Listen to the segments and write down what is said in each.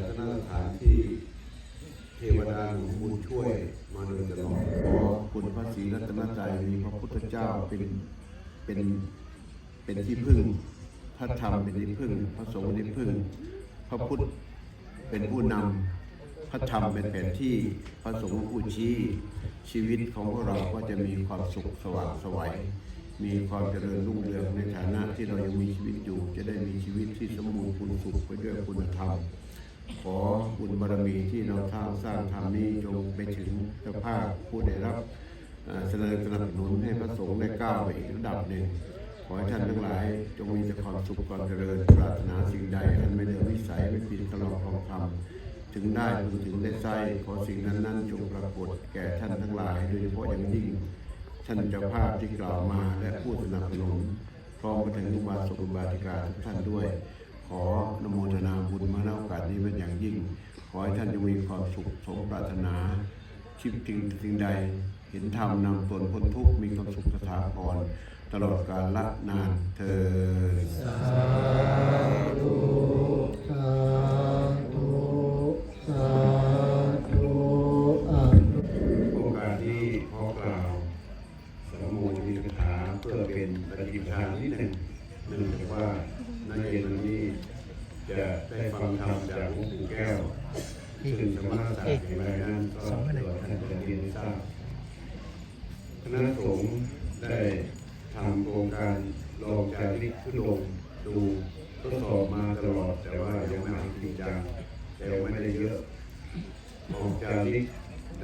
าสนสถานที่เทวดาหนุนบุญช่วยมาโดยตลอดขอคุณพระศรีรัตนตรัยมีพระพุทธเจ้าเป็นเป็นเป็นที่พึ่ง พระธรรมเป็นที่พึ่ง พระสงฆ์เป็นที่พึ่ง พระพุทธเป็นผู้นำพระธรรมเป็นแผนที่พระสงฆ์ผู้ชี้ชีวิตของพวกเราก็จะมีความสุขสว่างไสวัยมีความเจริญรุ่งเรืองในฐานะที่เรายังมีชีวิตอยู่ จะได้มีชีวิตที่สมบูรณ์คุณสุขไปด้วยคุณธรรม ขอบุญบารมีที่เราทำสร้างธรรมนี้จงไปถึงเจ้าภาพผู้ได้รับเสนอสนับสนุนให้พระสงฆ์ได้ก้าวไปอีกระดับหนึ่ง ขอให้ท่านทั้งหลาย จงมีแต่ความสุขความเจริญปรารถนาสิ่งใดอันไม่เหลือวิสัยไม่ปีนตลอดของธรรมถึงได้พึงถึงได้ใส่ขอสิ่งนั้นนั้นจงปรากฏแก่ท่านทั้งหลายโดยเฉพาะอย่างยิ่งท่านเจ้าภาพที่กล่าวมาและผู้สนับสนุนพร้อมไปถึงอุบาสกอุบาสิกาทุกท่านด้วย ขอนโมทนาบุญมาณโอกาสนี้เป็นอย่างยิ่ง ขอให้ท่านจงมีความสุขสมปรารถนาชิดสิ่งสิ่งใด เห็นธรรมนำตนพ้นทุกข์มีความสุขสถาพรตลอดกาลละนานเธอ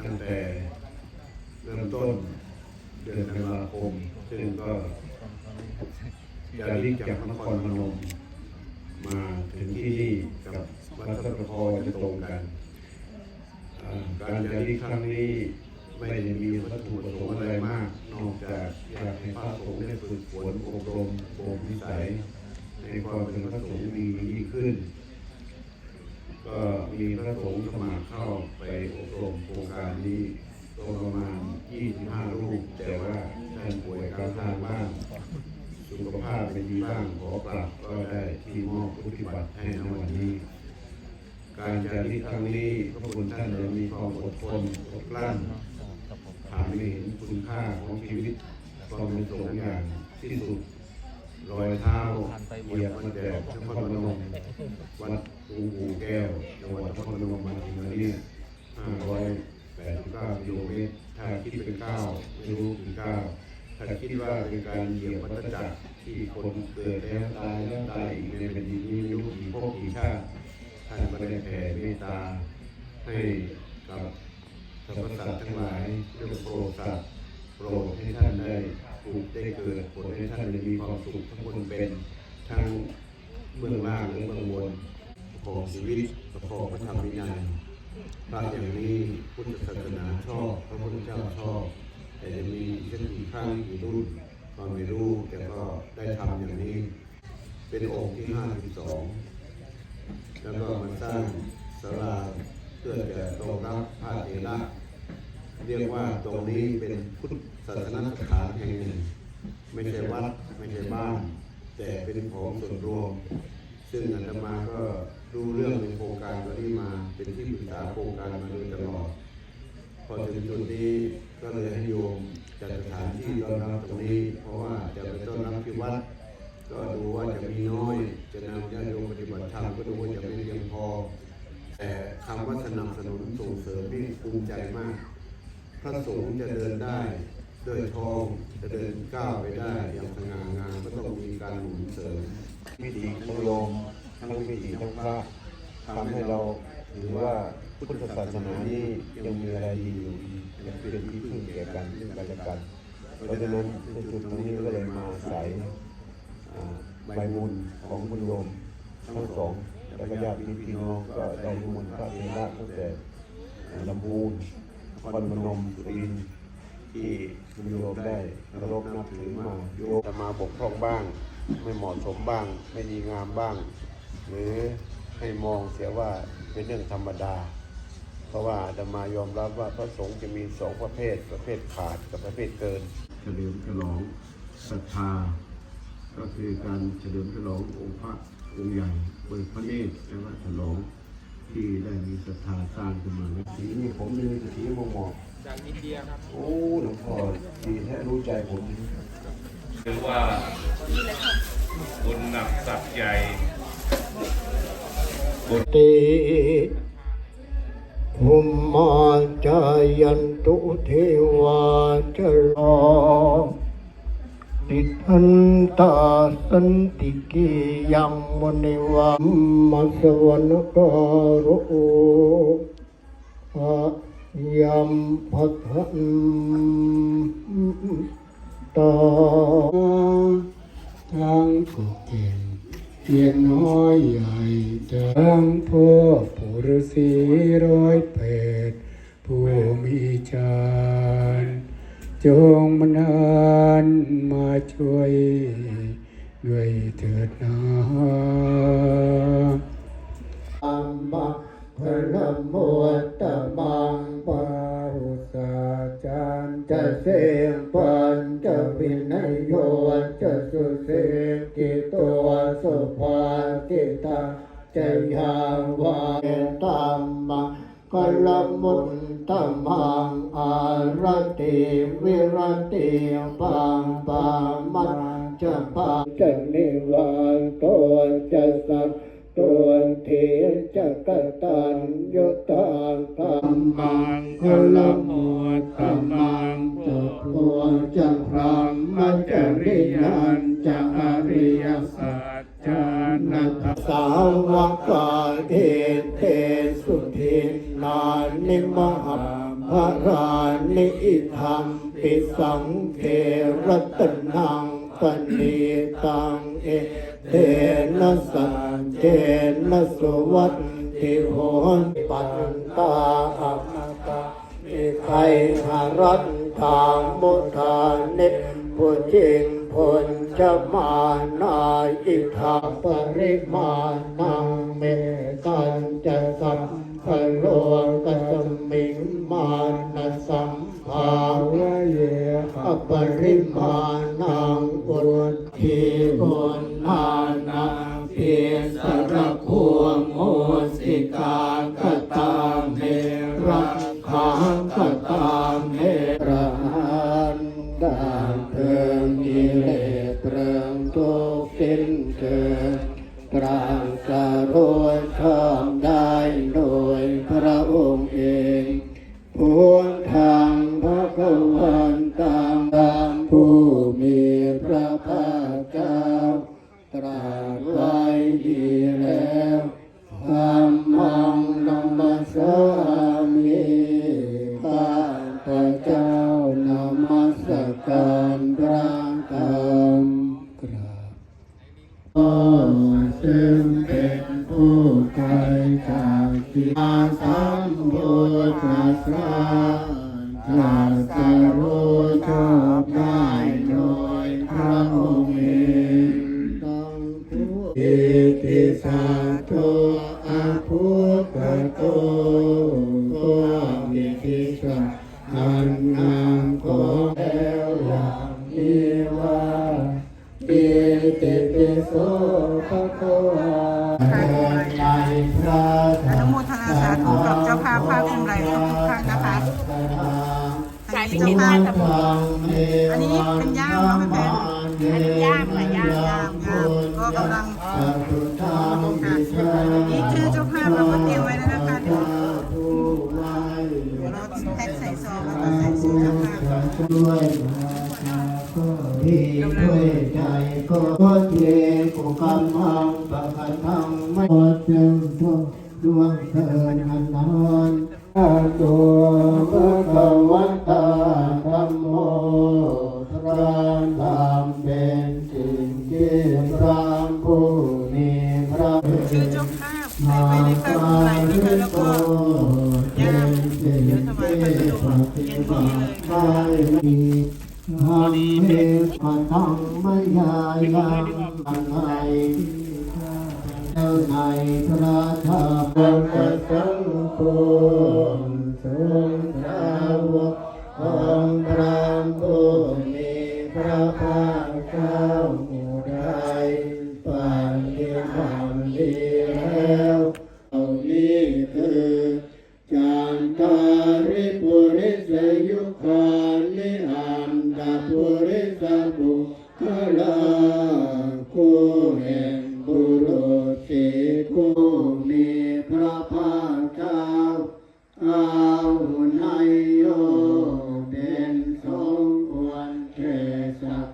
ตั้งแต่เริ่มต้นเดือนธันวาคม ซึ่งก็จาริกจากนครพนมมาถึงที่นี่กับวัดสัพพอจะตรงกันอ่าการจาริกครั้งนี้ไม่ได้มีวัตถุประสงค์อะไรมาก นอกจากอยากให้พระสงฆ์ได้ฝึกฝนอบรมบ่มนิสัยในความเป็นพระสงฆ์มียิ่งขึ้น ก็มีพระสงฆ์สมัครเข้าไปอบรมโครงการนี้ประมาณ 25 รูป แต่ว่าท่านป่วยกางทางบ้าง สุขภาพเป็นดีบ้างขอกลับก็ได้ที่มอบพุทธิบัติให้ในวันนี้ การจาริครั้งนี้พระคุณท่านได้มีความอดทนอดกลั้นถามไม่เห็นคุณค่าของชีวิตความเป็นสงอย่างที่สุด รอยเท้าเหยียบมันแดดนครพนมวัดหลวงปู่แก้วจังหวัดนครพนมมาถึงวันนี้589กิโลเมตรถ้าคิดเป็นเก้าไม่รู้ถึงเก้าถ้าคิดว่าเป็นการเหยียบวัฏจักรที่คนเกิดแล้วตายแล้วตายอีกในแผ่นดินนี้ไม่รู้กี่ภพกี่ชาติท่านก็ได้แผ่เมตตาให้กับสรรพสัตว์ทั้งหลายเรื่องโปรดสัตว์โปรดให้ท่านได้ ถูกได้เกิดผลให้ท่านมีความสุขทั้งคนเป็นทั้งเบื้องล่างและเบื้องบนของชีวิตประกอบพระธรรมวินัยพระอย่างนี้พุทธศาสนาชอบพระพุทธเจ้าชอบแต่จะมีเช่นกี่ครั้งกี่รุ่นก็ไม่รู้แต่ก็ได้ทำอย่างนี้ เป็นองค์ที่ห้าสิบสองแล้วก็มาสร้างศาลาเพื่อจะรองรับพระเถระเรียกว่าตรงนี้เป็นพุทธ ศาสนสถานแห่งหนึ่ง ไม่ใช่วัดไม่ใช่บ้าน แต่เป็นของส่วนรวม ซึ่งอาตมาก็รู้เรื่องในโครงการตัวนี้มา เป็นที่ปรึกษาโครงการมาโดยตลอด พอถึงจุดนี้ก็เลยให้โยมจัดสถานที่ต้อนรับตรงนี้ เพราะว่าจะไปต้อนรับที่วัด ก็ดูว่าจะมีน้อย จะนำญาติโยมปฏิบัติธรรมก็ดูว่าจะไม่เพียงพอ แต่คำว่าสนับสนุนส่งเสริมนี่ภูมิใจมาก พระสงฆ์จะเดินได้ ด้วยทองจะเดินก้าวไปได้อย่างสง่างามก็ต้องมีการหนุนเสริมวิถีของโยมทั้งวิถีทั้งพระทำให้เราถือว่าพุทธศาสนานี้ยังมีอะไรดีอยู่ยังเป็นที่พึ่งแก่กันกันและกันเพราะฉะนั้นในจุดตรงนี้ก็เลยมาอาศัยอ่าใบบุญของคุณโยมทั้งสองและก็ญาติพี่น้องก็ได้นิมนพระเถระตั้งแต่ลำพูนนครพนมสุรินทร์ ที่คุณโยมได้เคารพนับถือมาโยมจะมาบกพร่องบ้าง ไม่เหมาะสมบ้าง ไม่ดีงามบ้าง หรือให้มองเสียว่าเป็นเรื่องธรรมดา เพราะว่าอาตมายอมรับว่าพระสงฆ์จะมีสองประเภท ประเภทขาดกับประเภทเกินเฉลิมฉลองศรัทธา ก็คือการเฉลิมฉลององค์พระองค์ใหญ่เปิดพระเนตรและว่าฉลองที่ได้มีศรัทธาสร้างขึ้นมานะสีนี่ผมนี่มีแต่สีมองมอง จากอินเดียครับ โอ้หลวงพ่อดีแท้รู้ใจผมหรือว่าบุญหนักสักใหญ่ติหุมมาจายันตุเทวาจรอติทันตาสันติกิยังมณิวัมมัสวรรการุอะ ยัมพัทันตาทางกุเก่งเพียงน้อยใหญ่จังพวกผู้ฤาษีร้อยแปดผู้มีฌานจงมนานมาช่วย ด้วยเถิดนาอัมมะ พระโมตตมังปาหุสาจารจะเสงปันจะวินัยโยจะสุเสกิโตสุภาติตาจะยาวาตัมมังกลมุตตมังอารติวิรติปังปังมัจจะปังจะนิวานโตจะสัพ ตัวเทียจักตันยุตตาธรรมังคลมุตตมังตุโพจักพรหมจริยันจักอริยสัจจานัตสาวกาเทเทสุทินานิมหาภารานิอิธรรมปิสังเทรตนัง ปณิตังเอเทนะสัจเจนะสุวัตติโหนปันตาอัมตาอิไคหารัตทางมุทานิผู้จริงผลจะมานาอิทาปริมาณังเมกันจะสัม พโลกสมิงมานะสัมภาวะเยอปริมานังอุทธิกุณานาเพียสั ภะคะวาในพระธรอนุมโมทนาสาธุกับเจ้าภาพภาคภูมิใจทุกท่านนะคะอันนี้เจ้าภาพกับอันนี้เป็นย่ามเนาะแม่แพนอันนี้ย่ามค่ะย่ามย่ามย่ามก็กำลังนี่ชื่อเจ้าภาพเราก็เตรียมไว้แล้วนะคะเดี๋ยวเราแพ็คใส่ซองแล้วก็ใส่ชื่อเจ้าภาพช่วยมาก็ดีด้วยใจก็เท จึงทุกดวงเถิดอันนานตัว งโฆทรงสาวกอง ศ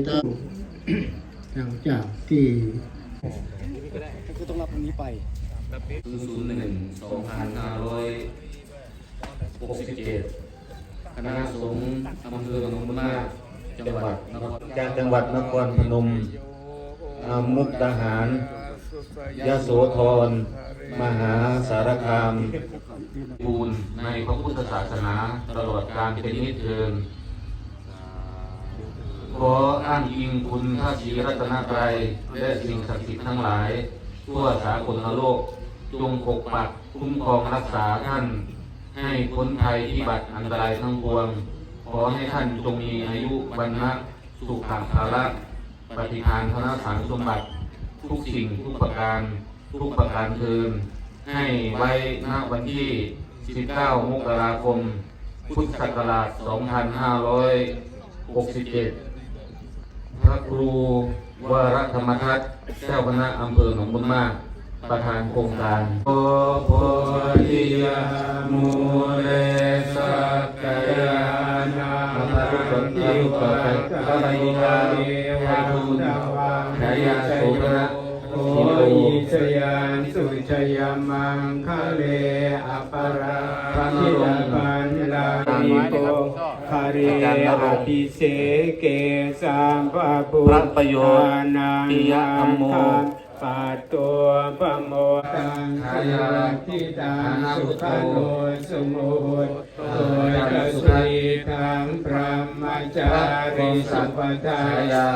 ปิตาหลังจากที่ศูนย์หนึ่งสองพันห้าร้อยหกสิบเจ็ดคณะสงฆ์อำเภอหนองบุญมากจังหวัดนครจากจังหวัดนครพนมอ่ามุกดาหารยะโสธร มหาสารคามบูรณ์ในพระพุทธศาสนาตลอดการเป็นนิจเทิน ขออ้างอิงคุณพระศรีรัตนตรัยและสิ่งศักดิ์สิทธิ์ทั้งหลาย ทั่วสากลโลก จงปกปักคุ้มครองรักษาท่าน ให้พ้นภัยที่บัติอันตรายทั้งปวง ขอให้ท่านจงมีอายุวันนะสุขภาระปฏิภาณธนสังสมบัติ ทุกสิ่งทุกประการ ทุกประการเทินให้ไว้ณวันที่ 19 มกราคม พุทธศักราช 2567 ระครูวรธรรมทัตเจ้าคณะอำเภอหนองบุญมาก ประธานโครงการโอโพธิยามูเรสักยานาพระพุทธเจ้าพระพระยิกาพระทูลขยาโสภณะโอทิชยานสุชยมังคะเลอปราพิลาปันลานิโก คาเรอภิเสเกสัมปะปุพระประโยชน์นาปิยธัมโม ปัตตัวปะโมตังขยาทิตังสุขโนสมุตโตจะสุรีทังพระมจาริสุปทา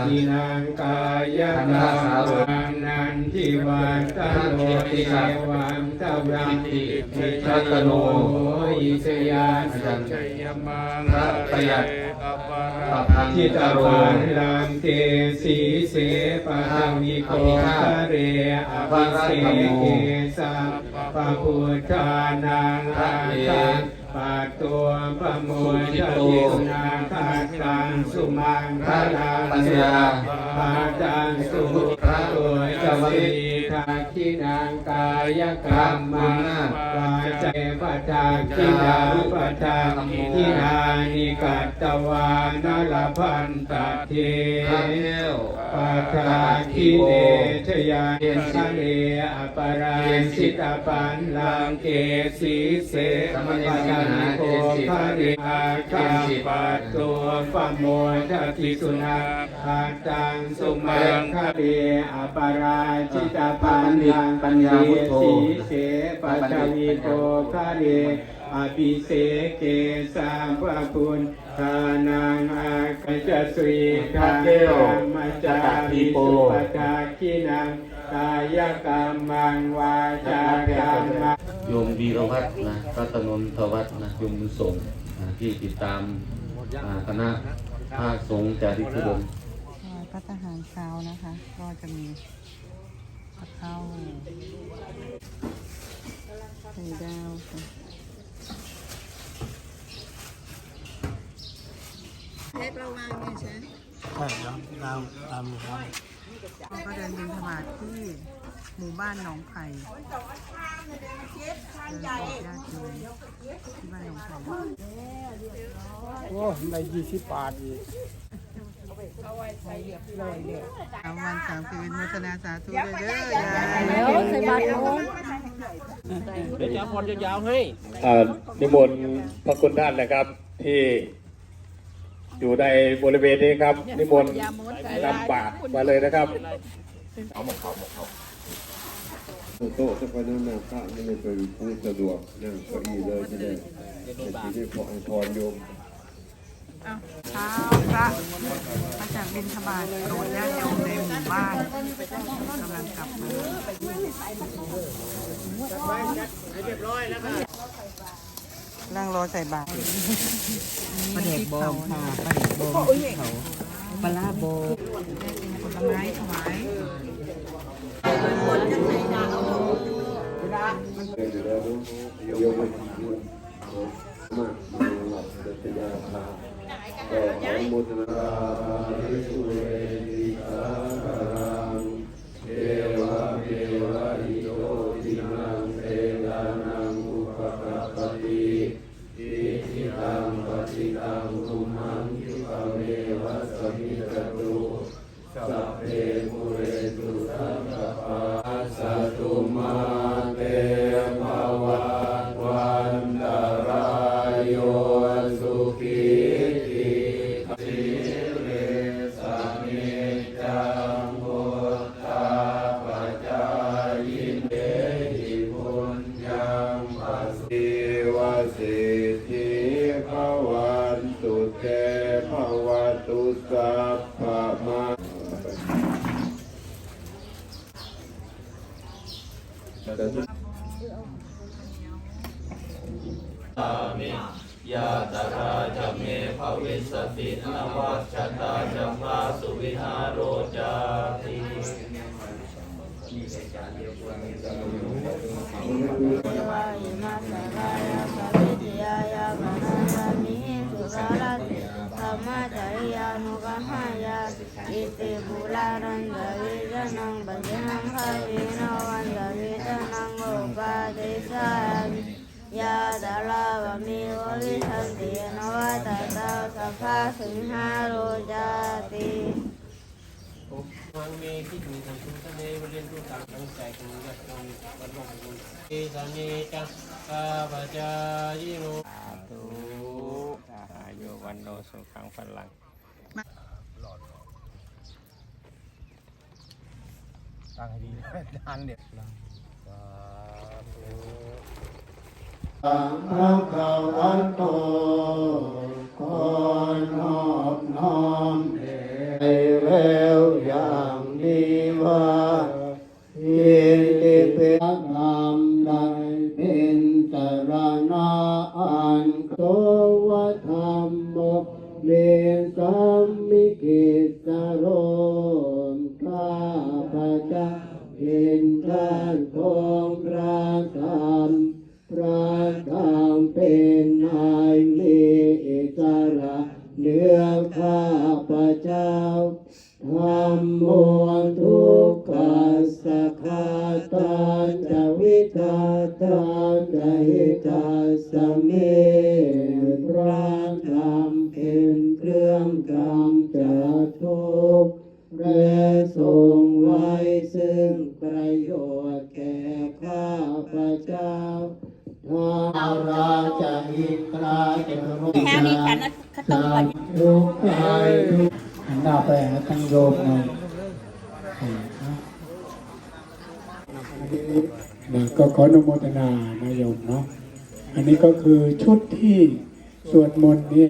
ยินังกายกรรมนันทิวันตโนติเทวันตวังติทิชัตโนอิสยาสัจจยมังพระปยัดปพังทิตาโรปันลังเกสีเสปะทังวิโกคะเรอภิเสเกสัมปะพุทธานังอาคังปัตตัวปะโมจเยสุนาคัตตังสุมังคลังปัญญาปาตังสุพ ระตัวจวิทักขินังกายกรรมังวาใจปัจจคินาปัจจคินานิกัตตวานลพันตเทพระแก้วปัจจคิเนชยาเนสเลอปราสิตาปันลังเกสีเสปัจจนิโกคาริอาคาปัตตัวปโมทติสุนา คาตังสุมังคาเรอปราชิตาปันลังปัญญาพุทโธสีเสปัจจวิโกคาเรอภิเสเกสัมปะปุณทานังอาคจสรีทางธรรมจาริสุปทาคินังกายกรรมังวาจากรรมโยมวีรวัฒน์นะรัตนนทวัฒนะโยมบุญส่งที่ติดตามคณะพระสงฆ์จาริกธุดงค์ถวาย พระทหารเช้านะคะ ก็จะมีข้าวเข้าไข่ดาวค่ะเทปเราวางเนี่ยใช่ใช่ครับตามตามครับก็เดินบินธบาตที่หมู่บ้านหนองไผ่เดินบอกญาติโยมที่บ้านหนองไผ่โอ้ได้ยี่สิบบาทอีก สามวันสามคืนโมทนาสาธุเลยเด้อยายแล้วใส่บาตรโน้นเดี๋ยวจะพรยาวๆให้อ่านิมนต์พระคุณท่านนะครับที่อยู่ในบริเวณนี้ครับ นิมนต์นำบาตรมาเลยนะครับเอามาเขามาเขาโต๊ะจะไปนั่งหน้าพระไม่ได้ไปพูดสะดวกนั่งเก้าอี้เลยจะได้จะได้พอพรโยม เช้าพระมาจากบินทบาทโปรดญาติโยมในหมู่บ้านกำลังกลับมานั่งรอใส่บาตรปลาเด็กบองค่ะปลาเด็กบองเขาปลาโบผลไม้ถวายโยมมาที่นู่นมากมาหลับเดชยาพาก็อนุโมทนาภิสุเวติสาการังเทวะเทวะอิโตทินังเตตานังอุปกัปติอิทิตังปฏิตังตุมังคิปะเมวะสมิจตุสัพ ตาเมยาตราจเมภวิสตินวัชตาจามาสุวิหารโร ยาดาลาวมิววิทันตินวัตตาสัพพะสิงหาโรจาติวังเมที่มีทำคุณทะเลเรียนรู้ต่างตั้งใจของญาติโยมวัดหลวงปู่เอสานีจังกาปจายิโนสาธุอายุวันโนสุขังพลังตั้งให้ดีทานเด็ดสั งฆขวัตโตขอนอบน้อมในแววอย่างนี้ว่ายินดีเป็ วิทาตาจะหิตาสเมพระธรรมเป็นเครื่องกำจัดทุกข์และทรงไว้ซึ่งประโยชน์แก่ข้าพระเจ้าท้าวราชอินทราจรุแค่นี้ฉันขตมทุกข์ใจหันหน้าไปหาทั้งโยมหน่อย นะก็ขออนุโมทนานายมเนาะอันนี้ก็คือชุดที่สวดมนต์นี้